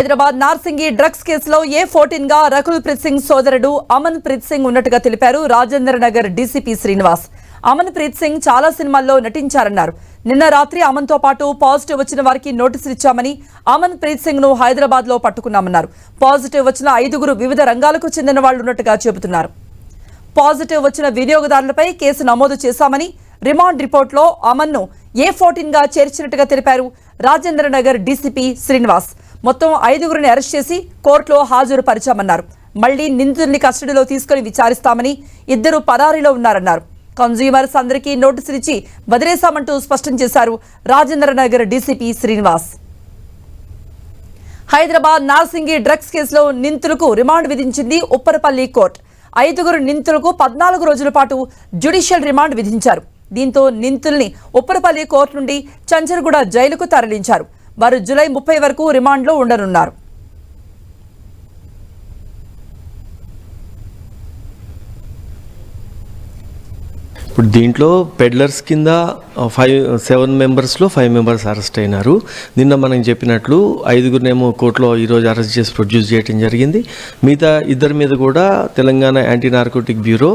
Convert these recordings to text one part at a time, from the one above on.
Hyderabad Narsingi drugs కేసులో ఏ ఫోర్టీన్గా రకుల్ ప్రీత్ సింగ్ సోదరుడు అమన్ ప్రీత్ సింగ్ ఉన్నట్టుగా తెలిపారు రాజేంద్ర నగర్ డీసీపీ శ్రీనివాస్. అమన్ ప్రీత్ సింగ్ చాలా సినిమాల్లో నటించారన్నారు. నిన్న రాత్రి అమన్తో పాటు పాజిటివ్ వచ్చిన వారికి నోటీసులు ఇచ్చామని అమన్ ప్రీత్ సింగ్ను హైదరాబాద్లో పట్టుకున్నామన్నారు. పాజిటివ్ వచ్చిన ఐదుగురు వివిధ రంగాలకు చెందిన వాళ్ళు ఉన్నట్టుగా చెబుతున్నారు. పాజిటివ్ వచ్చిన వినియోగదారులపై కేసు నమోదు చేశామని రిమాండ్ రిపోర్ట్లో అమన్ను ఏ ఫోర్టీన్గా చేర్చినట్టుగా తెలిపారు రాజేంద్ర నగర్ డీసీపీ శ్రీనివాస్. మొత్తం ఐదుగురిని అరెస్ట్ చేసి కోర్టులో హాజరుపరిచామన్నారు. మళ్ళీ నిందితుల్ని కస్టడీలో తీసుకుని విచారిస్తామని ఇద్దరు పరారీలో ఉన్నారన్నారు. కన్జ్యూమర్స్ అందరికీ నోటీసులు ఇచ్చి వదిలేశామంటూ స్పష్టం చేశారు రాజేంద్ర నగర్ డీసీపీ శ్రీనివాస్. హైదరాబాద్ నార్సింగి డ్రగ్స్ కేసులో నిందితులకు రిమాండ్ విధించింది ఉప్పరపల్లి కోర్టు. ఐదుగురు నిందితులకు పద్నాలుగు రోజుల పాటు జ్యుడిషియల్ రిమాండ్ విధించారు. దీంతో నిందితుల్ని ఉప్పరపల్లి కోర్టు నుండి చంచర్గూడ జైలుకు తరలించారు. వారు జూలై ముప్పై వరకు రిమాండ్లో ఉండనున్నారు. ఇప్పుడు దీంట్లో పెడ్లర్స్ కింద ఫైవ్ సెవెన్ మెంబర్స్లో ఫైవ్ మెంబర్స్ అరెస్ట్ అయినారు. నిన్న మనం చెప్పినట్లు ఐదుగురినేమో కోర్టులో ఈరోజు అరెస్ట్ చేసి ప్రొడ్యూస్ చేయడం జరిగింది. మిగతా ఇద్దరి మీద కూడా తెలంగాణ యాంటీ నార్కోటిక్ బ్యూరో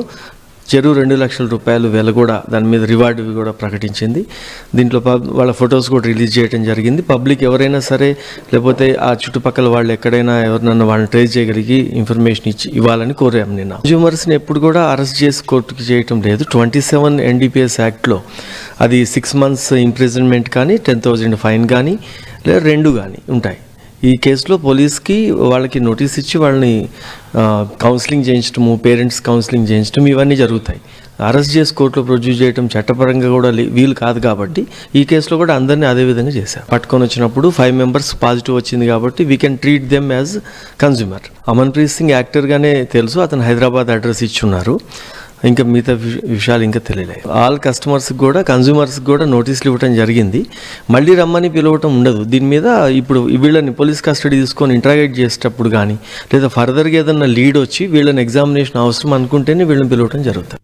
చెరువు రెండు లక్షల రూపాయలు వెల కూడా దాని మీద రివార్డు కూడా ప్రకటించింది. దీంట్లో పబ్ వాళ్ళ ఫొటోస్ కూడా రిలీజ్ చేయడం జరిగింది. పబ్లిక్ ఎవరైనా సరే లేకపోతే ఆ చుట్టుపక్కల వాళ్ళు ఎక్కడైనా ఎవరినన్నా వాళ్ళని ట్రేస్ చేయగలిగి ఇన్ఫర్మేషన్ ఇచ్చి ఇవ్వాలని కోరాము నిన్న. కన్జ్యూమర్స్ని ఎప్పుడు కూడా అరెస్ట్ చేసి కోర్టుకి చేయటం లేదు. ట్వంటీ సెవెన్ ఎన్డీపీఎస్ యాక్ట్లో అది సిక్స్ మంత్స్ ఇంప్రిజన్మెంట్ కానీ టెన్ థౌజండ్ ఫైన్ కానీ లేదా రెండు కానీ ఉంటాయి. ఈ కేసులో పోలీస్కి వాళ్ళకి నోటీస్ ఇచ్చి వాళ్ళని కౌన్సిలింగ్ చేయించడము పేరెంట్స్ కౌన్సిలింగ్ చేయించడం ఇవన్నీ జరుగుతాయి. అరెస్ట్ చేసి కోర్టులో ప్రొడ్యూస్ చేయడం చట్టపరంగా కూడా వీలు కాదు కాబట్టి ఈ కేసులో కూడా అందరినీ అదే విధంగా చేశారు. పట్టుకొని వచ్చినప్పుడు ఫైవ్ మెంబర్స్ పాజిటివ్ వచ్చింది కాబట్టి we can treat them as consumer Amanpreet Singh యాక్టర్గానే తెలుసు అతను హైదరాబాద్ అడ్రస్ ఇచ్చున్నారు. ఇంకా మిగతా విష- విషయాలు ఇంకా తెలియలేదు ఆల్ కస్టమర్స్కి కూడా కన్జ్యూమర్స్కి కూడా నోటీసులు ఇవ్వడం జరిగింది. మళ్ళీ రమ్మని పిలవటం ఉండదు. దీని మీద ఇప్పుడు వీళ్ళని పోలీస్ కస్టడీ తీసుకొని ఇంటరాగేట్ చేసేటప్పుడు కానీ లేదా ఫర్దర్గా ఏదన్నా లీడ్ వచ్చి వీళ్ళని ఎగ్జామినేషన్ అవసరం అనుకుంటేనే వీళ్ళని పిలవటం జరుగుతుంది.